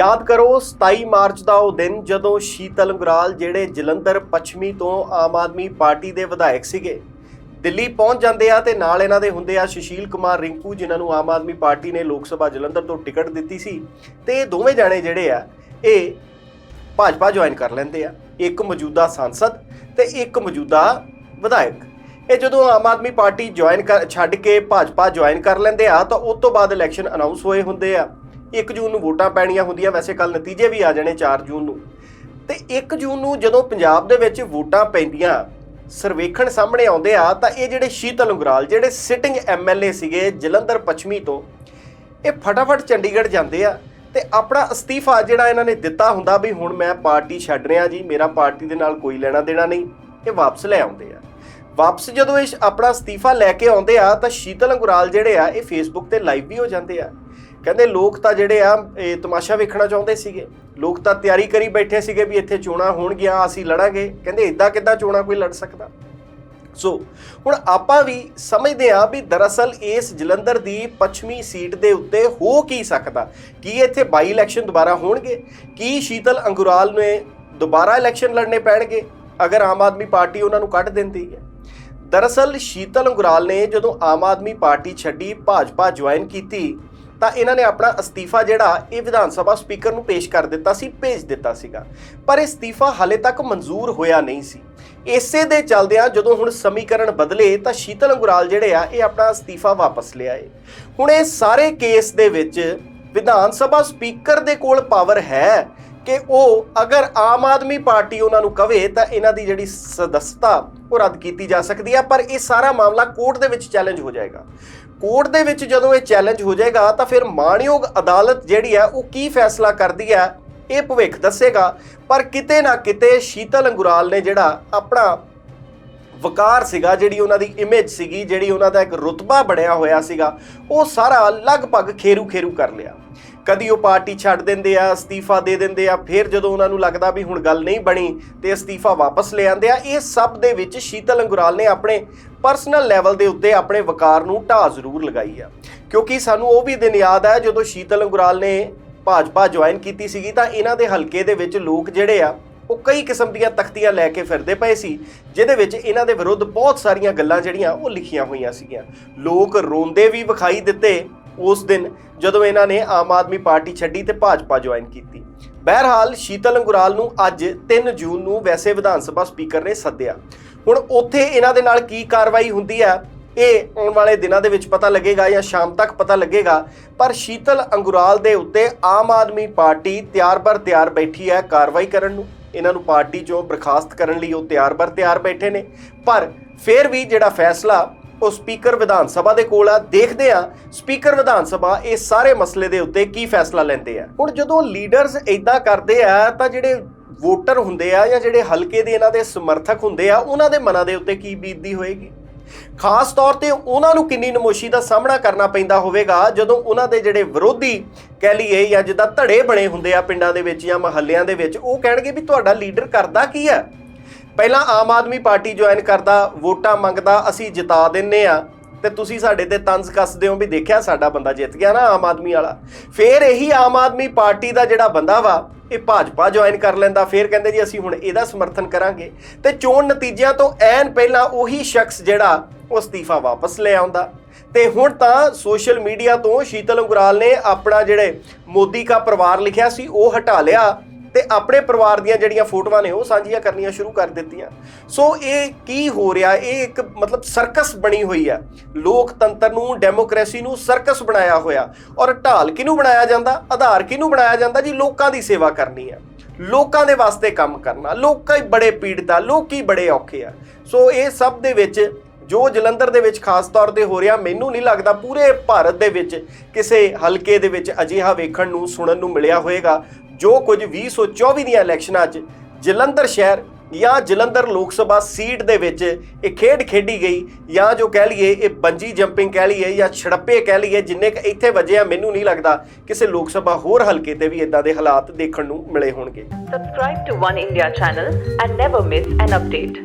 ਯਾਦ ਕਰੋ 27 ਮਾਰਚ ਦਾ ਉਹ ਦਿਨ ਜਦੋਂ ਸ਼ੀਤਲ ਅੰਗਰਾਲ ਜਿਹੜੇ ਜਲੰਧਰ ਪੱਛਮੀ ਤੋਂ ਆਮ ਆਦਮੀ ਪਾਰਟੀ ਦੇ ਵਿਧਾਇਕ ਸੀਗੇ, ਦਿੱਲੀ ਪਹੁੰਚ ਜਾਂਦੇ ਆ ਤੇ ਨਾਲ ਇਹਨਾਂ ਦੇ ਹੁੰਦੇ ਆ ਸੁਸ਼ੀਲ ਕੁਮਾਰ ਰਿੰਕੂ, ਜਿਨ੍ਹਾਂ ਨੂੰ ਆਮ ਆਦਮੀ ਪਾਰਟੀ ਨੇ ਲੋਕ ਸਭਾ ਜਲੰਧਰ ਤੋਂ ਟਿਕਟ ਦਿੱਤੀ ਸੀ ਤੇ ਇਹ ਦੋਵੇਂ ਜਾਣੇ ਜਿਹੜੇ ਆ, ਇਹ ਭਾਜਪਾ ਜੁਆਇਨ ਕਰ ਲੈਂਦੇ ਆ, ਇੱਕ ਮੌਜੂਦਾ ਸਾਂਸਦ ਤੇ ਇੱਕ ਮੌਜੂਦਾ ਵਿਧਾਇਕ। ਇਹ ਜਦੋਂ ਆਮ ਆਦਮੀ ਪਾਰਟੀ ਜੁਆਇਨ ਕਰ, ਛੱਡ ਕੇ ਭਾਜਪਾ ਜੁਆਇਨ ਕਰ ਲੈਂਦੇ ਆ ਤਾਂ ਉਸ ਤੋਂ ਬਾਅਦ ਇਲੈਕਸ਼ਨ ਅਨਾਉਂਸ ਹੋਏ ਹੁੰਦੇ ਆ। 1 ਜੂਨ ਨੂੰ ਵੋਟਾਂ ਪੈਣੀਆਂ ਹੁੰਦੀਆਂ, ਵੈਸੇ ਕੱਲ ਨਤੀਜੇ ਵੀ ਆ ਜਾਣੇ 4 ਜੂਨ ਨੂੰ। ਤੇ 1 ਜੂਨ ਨੂੰ ਜਦੋਂ ਪੰਜਾਬ ਦੇ ਵਿੱਚ ਵੋਟਾਂ ਪੈਂਦੀਆਂ, ਸਰਵੇਖਣ ਸਾਹਮਣੇ ਆਉਂਦੇ ਆ, ਤਾਂ ਇਹ ਜਿਹੜੇ ਸ਼ੀਤਲ ਉਂਗਰਾਲ, ਜਿਹੜੇ ਸਿਟਿੰਗ ਐਮਐਲਏ ਸੀਗੇ ਜਲੰਧਰ ਪੱਛਮੀ ਤੋਂ, ਇਹ ਫਟਾਫਟ ਚੰਡੀਗੜ੍ਹ ਜਾਂਦੇ ਆ। ਤੇ ਆਪਣਾ ਅਸਤੀਫਾ ਜਿਹੜਾ ਇਹਨਾਂ ਨੇ ਦਿੱਤਾ ਹੁੰਦਾ ਵੀ ਹੁਣ ਮੈਂ ਪਾਰਟੀ ਛੱਡ ਰਿਹਾ ਜੀ, ਮੇਰਾ ਪਾਰਟੀ ਦੇ ਨਾਲ ਕੋਈ ਲੈਣਾ ਦੇਣਾ ਨਹੀਂ, ਇਹ ਵਾਪਸ ਲੈ ਆਉਂਦੇ ਆ। ਵਾਪਸ ਜਦੋਂ ਇਹ ਆਪਣਾ ਅਸਤੀਫਾ ਲੈ ਕੇ ਆਉਂਦੇ ਆ, ਤਾਂ ਸ਼ੀਤਲ ਅੰਗੁਰਾਲ ਜਿਹੜੇ ਆ, ਇਹ ਫੇਸਬੁੱਕ ਤੇ ਲਾਈਵ ਵੀ ਹੋ ਜਾਂਦੇ ਆ। ਕਹਿੰਦੇ ਲੋਕ ਤਾਂ ਜਿਹੜੇ ਆ, ਇਹ ਤਮਾਸ਼ਾ ਵੇਖਣਾ ਚਾਹੁੰਦੇ ਸੀਗੇ। ਲੋਕ ਤਾਂ ਤਿਆਰੀ ਕਰੀ ਬੈਠੇ ਸੀਗੇ ਵੀ ਇੱਥੇ ਚੋਣਾਂ ਹੋਣਗੀਆਂ ਅਸੀਂ ਲੜਾਂਗੇ। ਕਹਿੰਦੇ ਇਦਾਂ ਕਿੱਦਾਂ ਚੋਣਾਂ ਕੋਈ ਲੜ ਸਕਦਾ? ਸੋ ਹੁਣ ਆਪਾਂ ਵੀ ਸਮਝਦੇ ਆ ਵੀ ਦਰਅਸਲ ਇਸ ਜਲੰਧਰ ਦੀ ਪੱਛਮੀ ਸੀਟ ਦੇ ਉੱਤੇ ਹੋ ਕੀ ਸਕਦਾ? ਕੀ ਇੱਥੇ ਬਾਈ ਇਲੈਕਸ਼ਨ ਦੁਬਾਰਾ ਹੋਣਗੇ? ਕੀ ਸ਼ੀਤਲ ਅੰਗੁਰਾਲ ਨੇ ਦੁਬਾਰਾ ਇਲੈਕਸ਼ਨ ਲੜਨੇ ਪੈਣਗੇ? ਅਗਰ ਆਮ ਆਦਮੀ ਪਾਰਟੀ ਉਹਨਾਂ ਨੂੰ ਕੱਢ ਦਿੰਦੀ ਹੈ। ਦਰਅਸਲ ਸ਼ੀਤਲ ਅੰਗੁਰਾਲ ਨੇ ਜਦੋਂ ਆਮ ਆਦਮੀ ਪਾਰਟੀ ਛੱਡੀ, ਭਾਜਪਾ ਜੁਆਇਨ ਕੀਤੀ ਤਾਂ ਇਹਨਾਂ ਨੇ ਆਪਣਾ ਅਸਤੀਫਾ ਜਿਹੜਾ ਇਹ ਵਿਧਾਨ ਸਭਾ ਸਪੀਕਰ ਨੂੰ ਪੇਸ਼ ਕਰ ਦਿੱਤਾ ਸੀ, ਭੇਜ ਦਿੱਤਾ ਸੀਗਾ। ਪਰ ਇਹ ਅਸਤੀਫਾ ਹਾਲੇ ਤੱਕ ਮਨਜ਼ੂਰ ਹੋਇਆ ਨਹੀਂ ਸੀ। ਇਸੇ ਦੇ ਚੱਲਦਿਆਂ ਜਦੋਂ ਹੁਣ ਸਮੀਕਰਨ ਬਦਲੇ ਤਾਂ ਸ਼ੀਤਲ ਅੰਗੁਰਾਲ ਜਿਹੜੇ ਆ, ਇਹ ਆਪਣਾ ਅਸਤੀਫਾ ਵਾਪਸ ਲਿਆਏ। ਹੁਣ ਇਹ ਸਾਰੇ ਕੇਸ ਦੇ ਵਿੱਚ ਵਿਧਾਨ ਸਭਾ ਸਪੀਕਰ ਦੇ ਕੋਲ ਪਾਵਰ ਹੈ ਕਿ ਉਹ ਅਗਰ ਆਮ ਆਦਮੀ ਪਾਰਟੀ ਉਹਨਾਂ ਨੂੰ ਕਵੇ ਤਾਂ ਇਹਨਾਂ ਦੀ ਜਿਹੜੀ ਸਦਸਤਾ ਉਹ ਰੱਦ ਕੀਤੀ ਜਾ ਸਕਦੀ ਹੈ ਪਰ ਇਹ ਸਾਰਾ ਮਾਮਲਾ ਕੋਰਟ ਦੇ ਵਿੱਚ ਚੈਲੰਜ ਹੋ ਜਾਏਗਾ। ਕੋਰਟ ਦੇ ਵਿੱਚ ਜਦੋਂ ਇਹ ਚੈਲੰਜ ਹੋ ਜਾਏਗਾ, ਤਾਂ ਫਿਰ ਮਾਣਯੋਗ ਅਦਾਲਤ ਜਿਹੜੀ ਹੈ, ਉਹ ਕੀ ਫੈਸਲਾ ਕਰਦੀ ਹੈ, ਇਹ ਭਵਿੱਖ ਦੱਸੇਗਾ। ਪਰ ਕਿਤੇ ਨਾ ਕਿਤੇ ਸ਼ੀਤਲ ਅੰਗੁਰਾਲ ਨੇ ਜਿਹੜਾ ਆਪਣਾ ਵਕਾਰ ਸੀਗਾ, ਜਿਹੜੀ ਉਹਨਾਂ ਦੀ ਇਮੇਜ ਸੀਗੀ, ਜਿਹੜੀ ਉਹਨਾਂ ਦਾ ਇੱਕ ਰੁਤਬਾ ਬਣਿਆ ਹੋਇਆ ਸੀਗਾ, ਉਹ ਸਾਰਾ ਲਗਭਗ ਖੇਰੂ ਖੇਰੂ ਕਰ ਲਿਆ। ਕਦੀ ਉਹ ਪਾਰਟੀ ਛੱਡ ਦਿੰਦੇ ਆ, ਅਸਤੀਫਾ ਦੇ ਦਿੰਦੇ ਆ, ਫਿਰ ਜਦੋਂ ਉਹਨਾਂ ਨੂੰ ਲੱਗਦਾ ਵੀ ਹੁਣ ਗੱਲ ਨਹੀਂ ਬਣੀ, ਤੇ ਅਸਤੀਫਾ ਵਾਪਸ ਲੈ ਆਉਂਦੇ ਆ, ਇਹ ਸਭ ਦੇ ਵਿੱਚ ਸ਼ੀਤਲ ਅੰਗੁਰਾਲ ਨੇ ਆਪਣੇ ਪਰਸਨਲ ਲੈਵਲ ਦੇ ਉੱਤੇ ਆਪਣੇ ਵਕਾਰ ਨੂੰ ਢਾਹ ਜ਼ਰੂਰ ਲਗਾਈ ਆ। ਕਿਉਂਕਿ ਸਾਨੂੰ ਉਹ ਵੀ ਦਿਨ ਯਾਦ ਆ, ਜਦੋਂ ਸ਼ੀਤਲ ਅੰਗੁਰਾਲ ਨੇ ਭਾਜਪਾ ਜੁਆਇਨ ਕੀਤੀ ਸੀਗੀ, ਤਾਂ ਇਹਨਾਂ ਦੇ ਹਲਕੇ ਦੇ ਵਿੱਚ ਲੋਕ ਜਿਹੜੇ ਆ, ਉਹ ਕਈ ਕਿਸਮ ਦੀਆਂ ਤਖਤੀਆਂ ਲੈ ਕੇ ਫਿਰਦੇ ਪਏ ਸੀ, ਜਿਹਦੇ ਵਿੱਚ ਇਹਨਾਂ ਦੇ ਵਿਰੁੱਧ ਬਹੁਤ ਸਾਰੀਆਂ ਗੱਲਾਂ ਜਿਹੜੀਆਂ ਉਹ ਲਿਖੀਆਂ ਹੋਈਆਂ ਸੀਗੀਆਂ। ਲੋਕ ਰੋਂਦੇ ਵੀ ਵਿਖਾਈ ਦਿੱਤੇ ਉਸ ਦਿਨ, ਜਦੋਂ ਇਹਨਾਂ ਨੇ ਆਮ ਆਦਮੀ ਪਾਰਟੀ ਛੱਡੀ ਤੇ ਭਾਜਪਾ ਜੁਆਇਨ ਕੀਤੀ। ਬਹਰਹਾਲ, ਸ਼ੀਤਲ ਅੰਗੁਰਾਲ ਨੂੰ ਅੱਜ 3 ਜੂਨ ਨੂੰ ਵੈਸੇ ਵਿਧਾਨ ਸਭਾ ਸਪੀਕਰ ਨੇ ਸੱਦਿਆ। ਹੁਣ ਉੱਥੇ ਇਹਨਾਂ ਦੇ ਨਾਲ ਕੀ ਕਾਰਵਾਈ ਹੁੰਦੀ ਹੈ, ਇਹ ਆਉਣ ਵਾਲੇ ਦਿਨਾਂ ਦੇ ਵਿੱਚ ਪਤਾ ਲੱਗੇਗਾ ਜਾਂ ਸ਼ਾਮ ਤੱਕ ਪਤਾ ਲੱਗੇਗਾ, ਪਰ ਸ਼ੀਤਲ ਅੰਗੁਰਾਲ ਦੇ ਉੱਤੇ ਆਮ ਆਦਮੀ ਪਾਰਟੀ ਤਿਆਰ ਬਰ ਤਿਆਰ ਬੈਠੀ ਹੈ ਕਾਰਵਾਈ ਕਰਨ ਨੂੰ। ਇਹਨਾਂ ਨੂੰ ਪਾਰਟੀ ਚੋਂ ਬਰਖਾਸਤ ਕਰਨ ਲਈ ਉਹ ਤਿਆਰ ਬਰ ਤਿਆਰ ਬੈਠੇ ਨੇ। ਪਰ ਫਿਰ ਵੀ ਜਿਹੜਾ ਫੈਸਲਾ, ਉਹ ਸਪੀਕਰ ਵਿਧਾਨ ਸਭਾ ਦੇ ਕੋਲ ਆ। ਦੇਖਦੇ ਆ ਸਪੀਕਰ ਵਿਧਾਨ ਸਭਾ ਇਹ ਸਾਰੇ ਮਸਲੇ ਦੇ ਉੱਤੇ ਕੀ ਫੈਸਲਾ ਲੈਂਦੇ ਆ। ਹੁਣ ਜਦੋਂ ਲੀਡਰਸ ਇਦਾਂ ਕਰਦੇ ਆ, ਤਾਂ ਜਿਹੜੇ ਵੋਟਰ ਹੁੰਦੇ ਆ ਜਾਂ ਜਿਹੜੇ ਹਲਕੇ ਦੇ ਇਹਨਾਂ ਦੇ ਸਮਰਥਕ ਹੁੰਦੇ ਆ, ਉਹਨਾਂ ਦੇ ਮਨਾਂ ਦੇ ਉੱਤੇ ਕੀ ਬੀਤਦੀ ਹੋਏਗੀ? ਖਾਸ ਤੌਰ ਤੇ ਉਹਨਾਂ ਨੂੰ ਕਿੰਨੀ ਨਮੋਸ਼ੀ ਦਾ ਸਾਹਮਣਾ ਕਰਨਾ ਪੈਂਦਾ ਹੋਵੇਗਾ, ਜਦੋਂ ਉਹਨਾਂ ਦੇ ਜਿਹੜੇ ਵਿਰੋਧੀ ਕਹਿ ਲਈਏ ਜਾਂ ਜਿੱਦਾਂ ਧੜੇ ਬਣੇ ਹੁੰਦੇ ਆ ਪਿੰਡਾਂ ਦੇ ਵਿੱਚ ਜਾਂ ਮਹੱਲਿਆਂ ਦੇ ਵਿੱਚ, ਉਹ ਕਹਿਣਗੇ ਵੀ ਤੁਹਾਡਾ ਲੀਡਰ ਕਰਦਾ ਕੀ ਹੈ ਪਹਿਲਾਂ ਆਮ ਆਦਮੀ ਪਾਰਟੀ ਜੁਆਇਨ ਕਰਦਾ, ਵੋਟਾਂ ਮੰਗਦਾ, ਅਸੀਂ ਜਿਤਾ ਦਿੰਨੇ ਆ। ਤੇ ਤੁਸੀਂ ਸਾਡੇ ਤੇ ਤੰਜ਼ ਕੱਸਦੇ ਹੋ ਵੀ ਦੇਖਿਆ ਸਾਡਾ ਬੰਦਾ ਜਿੱਤ ਗਿਆ ਨਾ ਆਮ ਆਦਮੀ ਵਾਲਾ। ਫੇਰ ਇਹੀ ਆਮ ਆਦਮੀ ਪਾਰਟੀ ਦਾ ਜਿਹੜਾ ਬੰਦਾ ਵਾ ਇਹ ਭਾਜਪਾ ਜੁਆਇਨ ਕਰ ਲੈਂਦਾ, ਫਿਰ ਕਹਿੰਦੇ ਜੀ ਅਸੀਂ ਹੁਣ ਇਹਦਾ ਸਮਰਥਨ ਕਰਾਂਗੇ। ਤੇ ਚੋਣ ਨਤੀਜਿਆਂ ਤੋਂ ਐਨ ਪਹਿਲਾਂ ਉਹੀ ਸ਼ਖਸ ਜਿਹੜਾ ਉਹ ਅਸਤੀਫਾ ਵਾਪਸ ਲੈ ਆਉਂਦਾ। ਤੇ ਹੁਣ ਤਾਂ ਸੋਸ਼ਲ ਮੀਡੀਆ ਤੋਂ ਸ਼ੀਤਲ ਉਗਰਾਲ ਨੇ ਆਪਣਾ ਜਿਹੜੇ ਮੋਦੀ ਕਾ ਪਰਿਵਾਰ ਲਿਖਿਆ ਸੀ, ਉਹ ਹਟਾ ਲਿਆ। ਤੇ ਆਪਣੇ ਪਰਿਵਾਰ ਦੀਆਂ ਜਿਹੜੀਆਂ ਫੋਟੋਆਂ ਨੇ ਉਹ ਸਾਂਝੀਆਂ ਕਰਨੀਆਂ ਸ਼ੁਰੂ ਕਰ ਦਿੱਤੀਆਂ। ਸੋ ਇਹ ਕੀ ਹੋ ਰਿਹਾ? ਇਹ ਇੱਕ ਮਤਲਬ ਸਰਕਸ ਬਣੀ ਹੋਈ ਹੈ। ਲੋਕਤੰਤਰ ਨੂੰ, ਡੈਮੋਕ੍ਰੇਸੀ ਨੂੰ ਸਰਕਸ ਬਣਾਇਆ ਹੋਇਆ। ਔਰ ਢਾਲ ਕਿਹਨੂੰ ਬਣਾਇਆ ਜਾਂਦਾ? ਆਧਾਰ ਕਿਹਨੂੰ ਬਣਾਇਆ ਜਾਂਦਾ ਜੀ? ਲੋਕਾਂ ਦੀ ਸੇਵਾ ਕਰਨੀ ਹੈ। ਲੋਕਾਂ ਦੇ ਵਾਸਤੇ ਕੰਮ ਕਰਨਾ। ਲੋਕਾਂ ਹੀ ਬੜੇ ਪੀੜਤ ਆ, ਲੋਕੀ ਬੜੇ ਔਖੇ ਆ। ਸੋ ਇਹ ਸਭ ਦੇ ਵਿੱਚ ਜੋ ਜਲੰਧਰ ਦੇ ਵਿੱਚ ਖਾਸ ਤੌਰ ਤੇ ਹੋ ਰਿਹਾ, ਮੈਨੂੰ ਨਹੀਂ ਲੱਗਦਾ ਪੂਰੇ ਭਾਰਤ ਦੇ ਵਿੱਚ ਕਿਸੇ ਹਲਕੇ ਦੇ ਵਿੱਚ ਅਜਿਹਾ ਵੇਖਣ ਨੂੰ, ਸੁਣਨ ਨੂੰ ਮਿਲਿਆ ਹੋਵੇਗਾ ਜੋ ਕੁਝ 2024 ਦੀਆਂ ਇਲੈਕਸ਼ਨਾਂ 'ਚ ਜਲੰਧਰ ਸ਼ਹਿਰ ਜਾਂ ਜਲੰਧਰ ਲੋਕ ਸਭਾ ਸੀਟ ਦੇ ਵਿੱਚ ਇਹ ਖੇਡ ਖੇਡੀ ਗਈ ਜਾਂ ਜੋ ਕਹਿ ਲਈਏ ਇਹ ਬੰਜੀ ਜੰਪਿੰਗ ਕਹਿ ਲਈਏ ਜਾਂ ਛੜੱਪੇ ਕਹਿ ਲਈਏ ਜਿੰਨੇ ਕੁ ਇੱਥੇ ਵੱਜੇ ਮੈਨੂੰ ਨਹੀਂ ਲੱਗਦਾ ਕਿਸੇ ਲੋਕ ਸਭਾ ਹੋਰ ਹਲਕੇ ਤੇ ਵੀ ਇਦਾਂ ਦੇ ਹਾਲਾਤ ਦੇਖਣ ਨੂੰ ਮਿਲੇ ਹੋਣਗੇ Subscribe to One India channel and never miss an update.